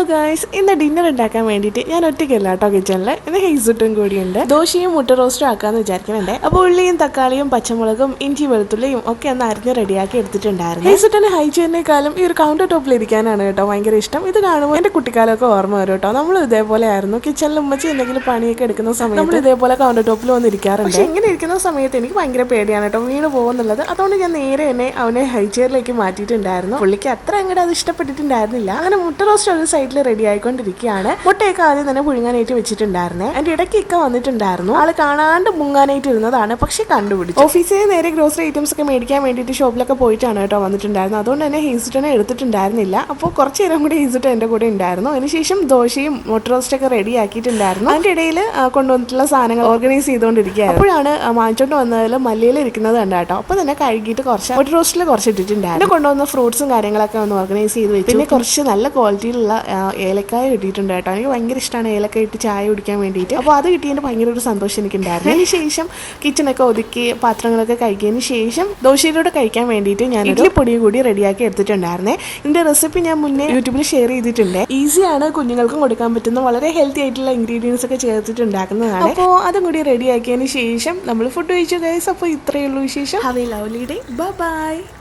Hello guys ഇന്ന് dinner ഉണ്ടാക്കാൻ വേണ്ടിയിട്ട് ഞാൻ ഒറ്റയ്ക്കല്ല കേട്ടോ കിച്ചണിൽ ഇന്ന് ഹെയ്സുട്ടും കൂടിയുണ്ട്. ദോശയും മുട്ട റോസ്റ്റും ആക്കാന്ന് വിചാരിക്കുന്നുണ്ട്. അപ്പോൾ ഉള്ളിയും തക്കാളിയും പച്ചമുളകും ഇഞ്ചി വെളുത്തുള്ളിയും ഒക്കെ ഒന്ന് അരിഞ്ഞ് റെഡിയാക്കി എടുത്തിട്ടുണ്ടായിരുന്നു. ഹെയ്സുട്ടിന് ഹൈജീനേക്കാളും ഈ ഒരു കൗണ്ടർ ടോപ്പിൽ ഇരിക്കാനാണ് കേട്ടോ ഭയങ്കര ഇഷ്ടം. ഇത് കാണുമ്പോൾ എന്റെ കുട്ടിക്കാലമൊക്കെ ഓർമ്മ വരും കേട്ടോ. നമ്മൾ ഇതേപോലെ ആയിരുന്നു. കിച്ചണിൽ ഉമ്മച്ചി എന്തെങ്കിലും പണിയൊക്കെ എടുക്കുന്ന സമയത്ത് നമ്മൾ ഇതേപോലെ കൗണ്ടർ ടോപ്പിൽ വന്ന് ഇരിക്കാറുണ്ട് പക്ഷേ ഇങ്ങനെ ഇരിക്കുന്ന സമയത്ത് എനിക്ക് ഭയങ്കര പേടിയാണ് കേട്ടോ. വീണ് പോകുന്നുള്ളത്. അതുകൊണ്ട് ഞാൻ നേരെ എന്നെ അവനെ ഹൈ ചെയറിലേക്ക് മാറ്റിയിട്ടുണ്ടായിരുന്നു. പുള്ളിക്ക് അത്ര അങ്ങോട്ട് അത് ഇഷ്ടപ്പെട്ടിട്ടുണ്ടായിരുന്നില്ല. അങ്ങനെ മുട്ട റോസ്റ്റ് ഒരു സൈഡിൽ റെഡി ആയിക്കൊണ്ടിരിക്കുകയാണ് മുട്ടയൊക്കെ ആദ്യം തന്നെ പുഴുങ്ങാനായിട്ട് വെച്ചിട്ടുണ്ടായിരുന്നേ. അതിന്റെ ഇടയ്ക്ക് ഇക്ക വന്നിട്ടുണ്ടായിരുന്നു. ആൾ കാണാണ്ട് മുങ്ങാനായിട്ട് ഇരുന്നതാണ്. പക്ഷെ കണ്ടുപിടിച്ചു. ഓഫീസിൽ നേരെ ഗ്രോസറി ഐറ്റംസ് ഒക്കെ മേടിക്കാൻ വേണ്ടിയിട്ട് ഷോപ്പിലൊക്കെ പോയിട്ടാണ് കേട്ടോ വന്നിട്ടുണ്ടായിരുന്നത്. അതുകൊണ്ട് തന്നെ ഹീസിട്ടനെ എടുത്തിട്ടുണ്ടായിരുന്നില്ല. അപ്പോൾ കുറച്ച് നേരം കൂടി ഹീസിട്ട് എന്റെ കൂടെ ഉണ്ടായിരുന്നു. അതിനുശേഷം ദോശയും മുട്ട ഒക്കെ റെഡി ആക്കിയിട്ടുണ്ടായിരുന്നു. അതിന്റെ ഇടയിൽ കൊണ്ടുവന്നിട്ടുള്ള സാധനങ്ങൾ ഓർഗനൈസ് ചെയ്തുകൊണ്ടിരിക്കുകയായിരുന്നു. അപ്പോഴാണ് ആ, വാങ്ങിച്ചോണ്ട് വന്നതിൽ മല്ലിയിൽ ഇരിക്കുന്നത് കണ്ട കേട്ടോ. അപ്പോൾ തന്നെ കഴുകിയിട്ട് കുറച്ച് മുട്ട റോസ്റ്റിൽ കുറച്ച് ഇട്ടിട്ടുണ്ടായിരുന്നു കൊണ്ടുവന്ന ഫ്രൂട്ട്സും കാര്യങ്ങളൊക്കെ ഒന്ന് ഓർഗനൈസ് ചെയ്ത് വെച്ചു. പിന്നെ കുറച്ച് നല്ല ക്വാളിറ്റിയിലുള്ള ഏലക്കായ കിട്ടിയിട്ടുണ്ട് കേട്ടോ. എനിക്ക് ഭയങ്കര ഇഷ്ടമാണ് ഏലക്ക ഇട്ട് ചായ കുടിക്കാൻ വേണ്ടിയിട്ട്. അപ്പോൾ അത് കിട്ടിയതിന്റെ ഭയങ്കര ഒരു സന്തോഷം എനിക്കുണ്ടായിരുന്നു. അതിന് ശേഷം കിച്ചണൊക്കെ ഒതുക്കി പാത്രങ്ങളൊക്കെ കഴിക്കിയതിന് ശേഷം ദോശയിലൂടെ കഴിക്കാൻ വേണ്ടിയിട്ട് ഞാൻ ഇഡ്ഡലി പൊടി കൂടി റെഡിയാക്കി എടുത്തിട്ടുണ്ടായിരുന്നേ. ഇതിന്റെ റെസിപ്പി ഞാൻ മുന്നേ യൂട്യൂബിൽ ഷെയർ ചെയ്തിട്ടുണ്ട്. ഈസിയാണ് കുഞ്ഞുങ്ങൾക്കും കൊടുക്കാൻ പറ്റുന്ന വളരെ ഹെൽത്തി ആയിട്ടുള്ള ഇൻഗ്രീഡിയൻസ് ഒക്കെ ചേർത്തിട്ട് ഉണ്ടാക്കുന്നതാണ് അപ്പോൾ അതും കൂടി റെഡിയാക്കിയതിന് ശേഷം നമ്മൾ ഫുഡ് കഴിച്ചു ഗൈസ് അപ്പോൾ ഇത്രയേ ഉള്ളൂ വിശേഷം. Have a lovely day bye